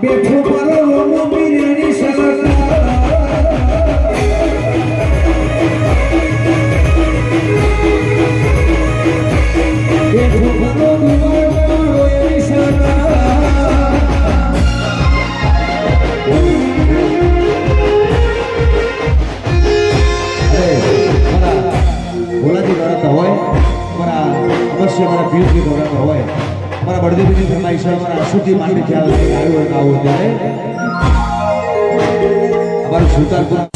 before ફરમાઈશ હોય અમારા આશુથી માટે ખ્યાલ આવ્યો ત્યારે અમારું સુતારપુર